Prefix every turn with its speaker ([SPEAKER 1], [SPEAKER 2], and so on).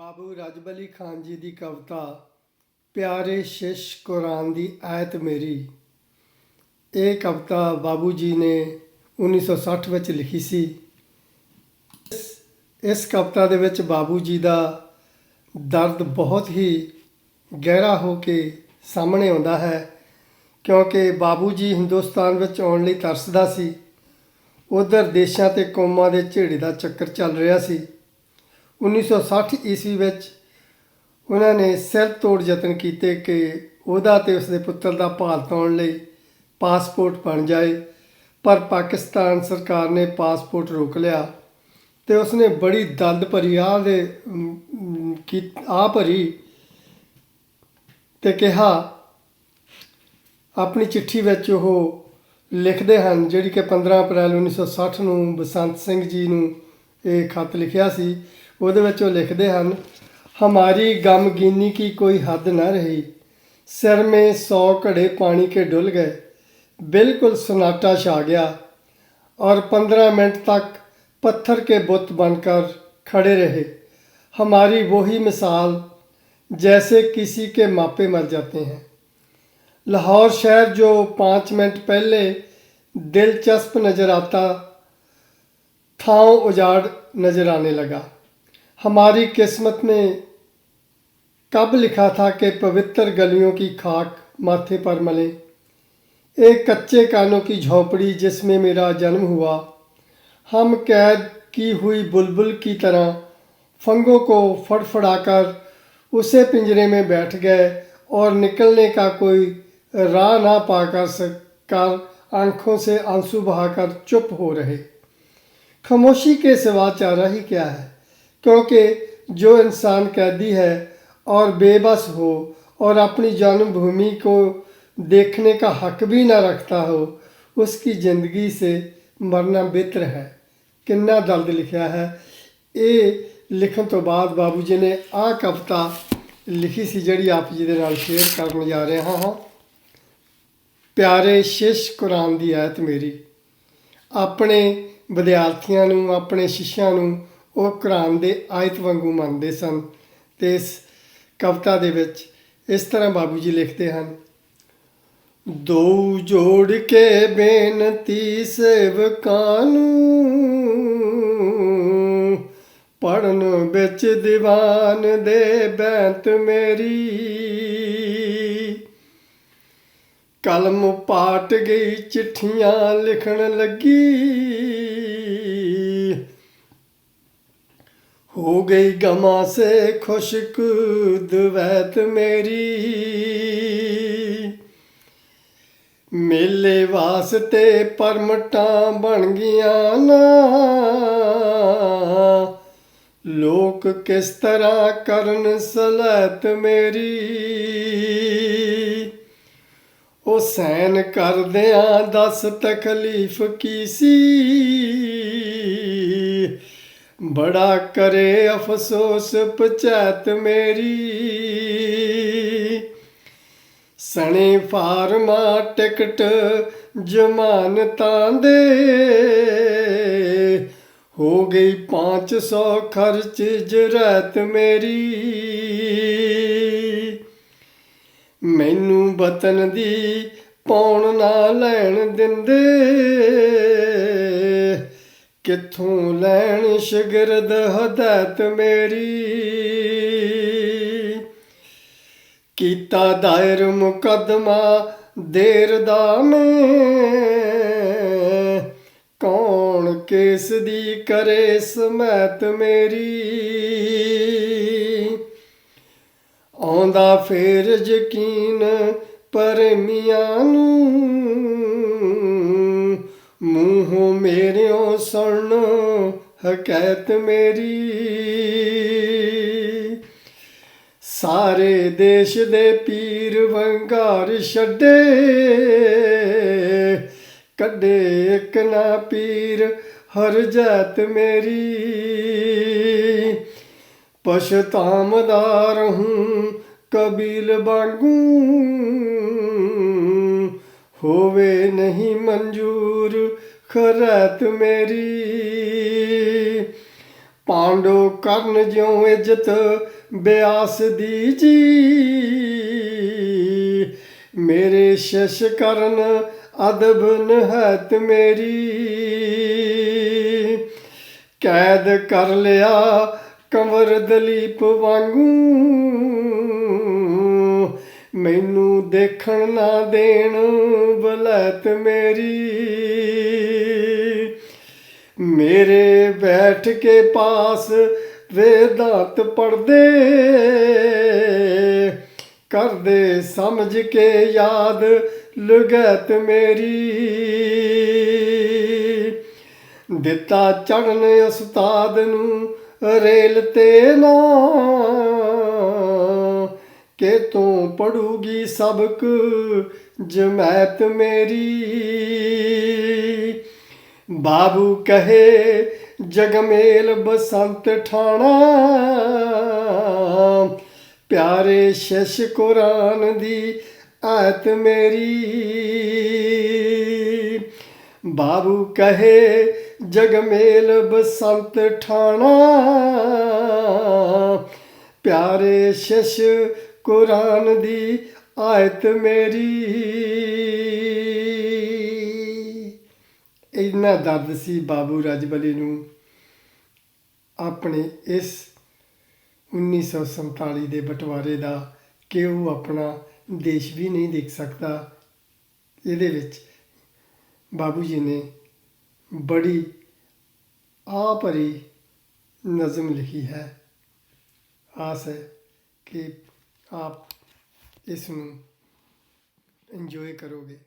[SPEAKER 1] ਬਾਬੂ ਰਜਬਲੀ ਖਾਨ ਜੀ ਦੀ ਕਵਿਤਾ, ਪਿਆਰੇ ਸ਼ਿਸ਼ ਕੁਰਾਨ ਦੀ ਆਇਤ ਮੇਰੀ। ਇਹ ਕਵਿਤਾ ਬਾਬੂ ਜੀ ਨੇ 1960 ਵਿੱਚ ਲਿਖੀ ਸੀ। ਇਸ- ਇਸ ਕਵਿਤਾ ਦੇ ਵਿੱਚ ਬਾਬੂ ਜੀ ਦਾ ਦਰਦ ਬਹੁਤ ਹੀ ਗਹਿਰਾ ਹੋ ਕੇ ਸਾਹਮਣੇ ਆਉਂਦਾ ਹੈ, ਕਿਉਂਕਿ ਬਾਬੂ ਜੀ ਹਿੰਦੁਸਤਾਨ ਵਿੱਚ ਆਉਣ ਲਈ ਤਰਸਦਾ ਸੀ। ਉਧਰ ਦੇਸ਼ਾਂ ਤੇ ਕੌਮਾਂ ਦੇ ਝੇੜੇ ਦਾ ਚੱਕਰ ਚੱਲ ਰਿਹਾ ਸੀ। 1960 ਈਸਵੀ ਵਿੱਚ ਉਹਨਾਂ ਨੇ ਸਿਰ ਤੋੜ ਯਤਨ ਕੀਤੇ ਕਿ ਉਹਦਾ ਤੇ ਉਸਦੇ ਪੁੱਤਰ ਦਾ ਭਾਰਤ ਆਉਣ ਲਈ ਪਾਸਪੋਰਟ ਬਣ ਜਾਏ, ਪਰ ਪਾਕਿਸਤਾਨ ਸਰਕਾਰ ਨੇ ਪਾਸਪੋਰਟ ਰੋਕ ਲਿਆ ਤੇ ਉਸਨੇ ਬੜੀ ਦਰਦ ਭਰੀ ਆ ਦੇ ਕੀ ਆ ਭਰੀ ਤੇ ਕਿਹਾ, ਆਪਣੀ ਚਿੱਠੀ ਵਿੱਚ ਉਹ ਲਿਖਦੇ ਹਨ ਜਿਹੜੀ ਕਿ 15 ਅਪ੍ਰੈਲ 1960 ਨੂੰ ਬਸੰਤ ਸਿੰਘ ਜੀ ਨੂੰ ਇਹ ਖਤ ਲਿਖਿਆ ਸੀ। ਉਹਦੇ ਵਿੱਚ ਉਹ ਲਿਖਦੇ ਹਨ ਹਮਾਰੀ ਗਮਗੀਨੀ ਕੀ ਕੋਈ ਹੱਦ ਨਾ ਰਹੀ ਸਿਰ ਮੇ 100 ਘੜੇ ਪਾਣੀ ਕੇ ਡੁੱਲ ਗਏ बिल्कुल सन्नाटा छा गया और पंद्रह मिनट तक पत्थर के बुत बनकर खड़े रहे हमारी वही मिसाल जैसे किसी के मापे मर जाते हैं लाहौर शहर जो पाँच मिनट पहले दिलचस्प नज़र आता थाव उजाड़ नज़र आने लगा हमारी किस्मत में कब लिखा था कि पवित्र गलियों की खाक माथे पर मले? एक कच्चे कानों की झोपड़ी जिसमें मेरा जन्म हुआ। हम कैद की हुई बुलबुल की तरह फंगों को फड़फड़ाकर उसे पिंजरे में बैठ गए और निकलने का कोई राह ना पाकर कर आँखों से आँसू बहाकर चुप हो रहे। खामोशी के सिवा चारा ही क्या है? क्योंकि जो इंसान कैदी है और बेबस हो और अपनी जन्मभूमि को देखने का हक भी ना रखता हो उसकी ज़िंदगी से ਮਰਨਾ ਬਿਹਤਰ ਹੈ ਕਿੰਨਾ ਦਰਦ ਲਿਖਿਆ ਹੈ ਇਹ ਲਿਖਣ ਤੋਂ ਬਾਅਦ ਬਾਬੂ ਜੀ ਨੇ ਆਹ ਕਵਿਤਾ ਲਿਖੀ ਸੀ ਜਿਹੜੀ ਆਪ ਜੀ ਦੇ ਨਾਲ ਸ਼ੇਅਰ ਕਰਨ ਜਾ ਰਿਹਾ ਹਾਂ ਪਿਆਰੇ ਸ਼ਿਸ਼ ਕੁਰਾਨ ਦੀ ਆਇਤ ਮੇਰੀ ਆਪਣੇ ਵਿਦਿਆਰਥੀਆਂ ਨੂੰ ਆਪਣੇ ਸ਼ਿਸ਼ਿਆਂ ਨੂੰ ਉਹ ਕੁਰਾਨ ਦੇ ਆਇਤ ਵਾਂਗੂ ਮੰਨਦੇ ਸਨ ਤੇ ਇਸ ਕਵਿਤਾ ਦੇ ਵਿੱਚ ਇਸ ਤਰ੍ਹਾਂ ਬਾਬੂ ਜੀ ਲਿਖਦੇ ਹਨ, ਦੋ ਜੋੜ ਕੇ ਬੇਨਤੀ ਸੇਵਕਾਂ ਨੂੰ ਪੜਨ ਵਿੱਚ ਦੀਵਾਨ ਦੇ ਬੈਂਤ ਮੇਰੀ। ਕਲਮ ਪਾਟ ਗਈ ਚਿੱਠੀਆਂ ਲਿਖਣ ਲੱਗੀ ਹੋ ਗਈ ਗਮਾਂ ਸੇ ਖੁਸ਼ਕ ਦਵੈਤ ਮੇਰੀ। ਮੇਲੇ ਵਾਸਤੇ ਪਰਮਟਾਂ ਬਣ ਗਈਆਂ ਨਾ। ਲੋਕ ਕਿਸ ਤਰ੍ਹਾਂ ਕਰਨ ਸਲੈਤ ਮੇਰੀ। ਉਹ ਸੈਨ ਕਰਦਿਆਂ ਦੱਸ ਤਕਲੀਫ ਕੀ ਸੀ? ਬੜਾ ਕਰੇ ਅਫਸੋਸ ਪਚੈਤ ਮੇਰੀ। ਸਣੇ ਫਾਰਮਾ ਟਿਕਟ ਜ਼ਮਾਨਤਾਂ ਦੇ। ਹੋ ਗਈ 500 ਖਰਚ ਜਰਤ ਮੇਰੀ। ਮੈਨੂੰ ਵਤਨ ਦੀ ਪੌਣ ਨਾ ਲੈਣ ਦਿੰਦੇ। ਕਿੱਥੋਂ ਲੈਣ ਸ਼ਗਰਦ ਹਦਾਇਤ ਮੇਰੀ? ਕੀਤਾ ਦਾਇਰ ਮੁਕਦਮਾ ਦੇਰ ਦਾ ਮੈਂ। ਕੌਣ ਕੇਸ ਦੀ ਕਰੇ ਸਮੈਤ ਮੇਰੀ? ਆਉਂਦਾ ਫੇਰ ਯਕੀਨ ਪਰਮੀਆਂ ਨੂੰ। ਮੂੰਹੋਂ ਮੇਰਿਓ ਸੁਣ, ਹਕੈਤ ਮੇਰੀ। ਸਾਰੇ ਦੇਸ਼ ਦੇ ਪੀਰ ਵੰਗਾਰ ਛੱਡੇ, ਕੱਢੇ ਇੱਕ ਨਾ ਪੀਰ, ਹਰ ਜਾਤ ਮੇਰੀ। ਪਛਤਾਮਦਾਰ ਹੂੰ, ਕਬੀਲ ਵਾਂਗੂ। ਹੋਵੇ ਨਹੀਂ ਮਨਜ਼ੂਰ ਖਰਾਤ ਮੇਰੀ। ਪਾਂਡੋ ਕਰਨ ਜਿਉ ਇੱਜ਼ਤ ਬਿਆਸ ਦੀ ਜੀ। ਮੇਰੇ ਸ਼ਸ਼ ਕਰਨ ਅਦਬ ਨਹਤ ਮੇਰੀ। ਕੈਦ ਕਰ ਲਿਆ ਕੰਵਰ ਦਲੀਪ ਵਾਂਗੂ। ਮੈਨੂੰ ਦੇਖਣ ਨਾ ਦੇਣ ਬਲੈਤ ਮੇਰੀ। ਮੇਰੇ ਬੈਠ ਕੇ ਪਾਸ ਵੇਦਾਂਤ ਪੜਦੇ, ਕਰਦੇ ਸਮਝ ਕੇ ਯਾਦ ਲੁਗਤ ਮੇਰੀ। ਦਿੱਤਾ ਚੜਨ ਉਸਤਾਦ ਨੂੰ ਰੇਲ ਤੇ ਨਾ, ਕਿ ਤੂੰ ਪੜੂਗੀ ਸਬਕ ਜਮੈਤ ਮੇਰੀ। ਬਾਬੂ ਕਹੇ ਜਗਮੇਲ ਬਸੰਤ ਠਾਣਾ। ਪਿਆਰੇ ਸ਼ਸ਼ ਕੁਰਾਨ ਦੀ ਆਇਤ ਮੇਰੀ। ਬਾਬੂ ਕਹੇ ਜਗਮੇਲ ਬਸੰਤ ਠਾਣਾ। ਪਿਆਰੇ ਸ਼ਸ਼ ਕੁਰਾਨ ਦੀ ਆਇਤ ਮੇਰੀ। ਇੰਨਾ ਦਰਦ ਸੀ ਬਾਬੂ ਰਜਬਲੀ ਨੂੰ ਆਪਣੇ ਇਸ 1947 ਦੇ ਬਟਵਾਰੇ ਦਾ ਕਿ ਉਹ ਆਪਣਾ ਦੇਸ਼ ਵੀ ਨਹੀਂ ਦੇਖ ਸਕਦਾ। ਇਹਦੇ ਵਿੱਚ ਬਾਬੂ ਜੀ ਨੇ ਬੜੀ ਆ ਭਰੀ ਨਜ਼ਮ ਲਿਖੀ ਹੈ। ਆਸ ਹੈ ਕਿ ਆਪ ਇਸ ਨੂੰ ਇੰਜੋਏ ਕਰੋਗੇ।